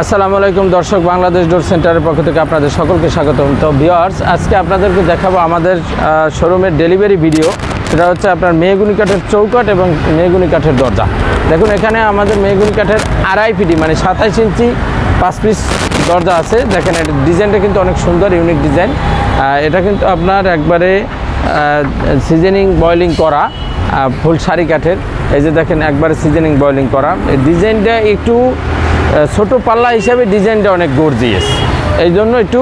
আসসালামু আলাইকুম দর্শক, বাংলাদেশ ডোর সেন্টারের পক্ষ থেকে আপনাদের সকলকে স্বাগতম। তো ভিওয়ার্স আজকে আপনাদেরকে দেখাবো আমাদের শোরুমের ডেলিভারি ভিডিও। সেটা হচ্ছে আপনার মেহগুনি কাঠের চৌকাঠ এবং মেহগুনি কাঠের দরজা। দেখুন, এখানে আমাদের মেহগুনি কাঠের আড়াই ফিটি মানে সাতাইশ ইঞ্চি পাঁচ পিস দরজা আছে। দেখেন এটা ডিজাইনটা কিন্তু অনেক সুন্দর, ইউনিক ডিজাইন। এটা কিন্তু আপনার একবারে সিজনিং বয়লিং করা ফুল শাড়ি কাঠের। এই যে দেখেন, একবারে সিজনিং বয়লিং করা। ডিজাইনটা একটু ছোট পাল্লা হিসাবে ডিজাইনটা অনেক গর্জিয়াস এই জন্য একটু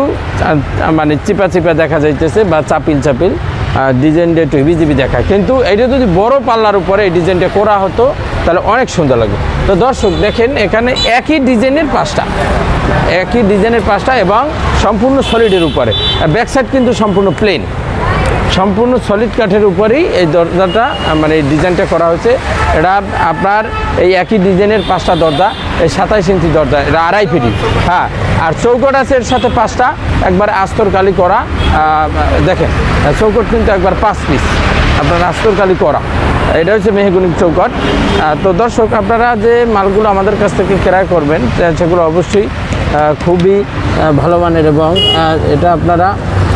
মানে চিপা চিপা দেখা যাইতেছে বা চাপিল চাপিল ডিজাইনটা একটু হিবিজিবি দেখায় কিন্তু এটা যদি বড় পাল্লার উপরে এই ডিজাইনটা করা হতো, তাহলে অনেক সুন্দর লাগবে। তো দর্শক, দেখেন এখানে একই ডিজাইনের পাঁচটা একই ডিজাইনের পাঁচটা এবং সম্পূর্ণ সলিডের উপরে। ব্যাক সাইড কিন্তু সম্পূর্ণ প্লেন সম্পূর্ণ সলিড কাঠের উপরেই এই দরজাটা মানে এই ডিজাইনটা করা হয়েছে। এটা আপনার এই একই ডিজাইনের পাঁচটা দরজা, এই সাতাইশ ইঞ্চি দরজা, এটা আড়াই ফিটি। হ্যাঁ আর চৌকট আছে এর সাথে পাঁচটা, একবার আস্তর কালি করা দেখেন, চৌকট কিন্তু একবার পাঁচ পিস, আপনার আস্তর কালি করা। এটা হচ্ছে মেহগুনিক চৌকট। তো দর্শক, আপনারা যে মালগুলো আমাদের কাছ থেকে ক্রয় করবেন, সেগুলো অবশ্যই খুবই ভালো মানের এবং এটা আপনারা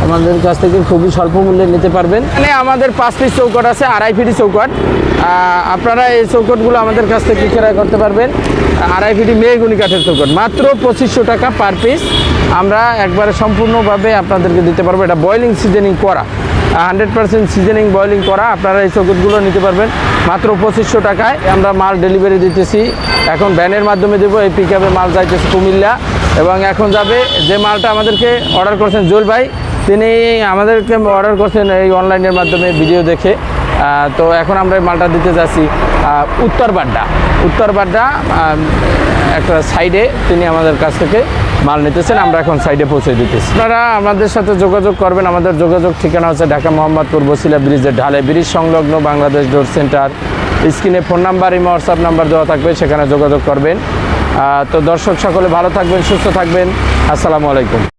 আমাদের কাছ থেকে খুবই স্বল্প মূল্যে নিতে পারবেন। এখানে আমাদের পাঁচ পিস চৌকট আছে, আড়াই ফিটি চৌকট। আপনারা এই চৌকটগুলো আমাদের কাছ থেকে ক্রয় করতে পারবেন। আড়াই ফিটি মেহগুনি কাঠের চৌকট। মাত্র পঁচিশশো টাকা পার পিস আমরা একবারে সম্পূর্ণভাবে আপনাদেরকে দিতে পারব। এটা বয়লিং সিজনিং করা। হান্ড্রেড পার্সেন্ট সিজনিং বয়লিং করা। আপনারা এই চৌকটগুলো নিতে পারবেন। মাত্র পঁচিশশো টাকায় আমরা মাল ডেলিভারি দিতেছি। এখন ভ্যানের মাধ্যমে দেবো। এই পিক মাল যাইতেছে কুমিল্লা। এবং এখন যাবে যে মালটা আমাদেরকে অর্ডার করেছেন জুয়েল ভাই। তিনি আমাদেরকে অর্ডার করছেন এই অনলাইনের মাধ্যমে ভিডিও দেখে। তো এখন আমরা মালটা দিতে যাচ্ছি উত্তর বাড্ডা। উত্তর বাড্ডা একটা সাইডে তিনি আমাদের কাছ থেকে মাল নিতেছেন, আমরা এখন সাইডে পৌঁছে দিতেছি। আপনারা আমাদের সাথে যোগাযোগ করবেন, আমাদের যোগাযোগ ঠিকানা হচ্ছে ঢাকা মোহাম্মদপুর বসিলা ব্রিজের ঢালে, ব্রিজ সংলগ্ন বাংলাদেশ ডোর সেন্টার স্ক্রিনে phone number imo WhatsApp number দেওয়া থাকবে, সেখানে যোগাযোগ করবেন। তো দর্শক সকলে ভালো থাকবেন, সুস্থ থাকবেন। আসসালামু আলাইকুম।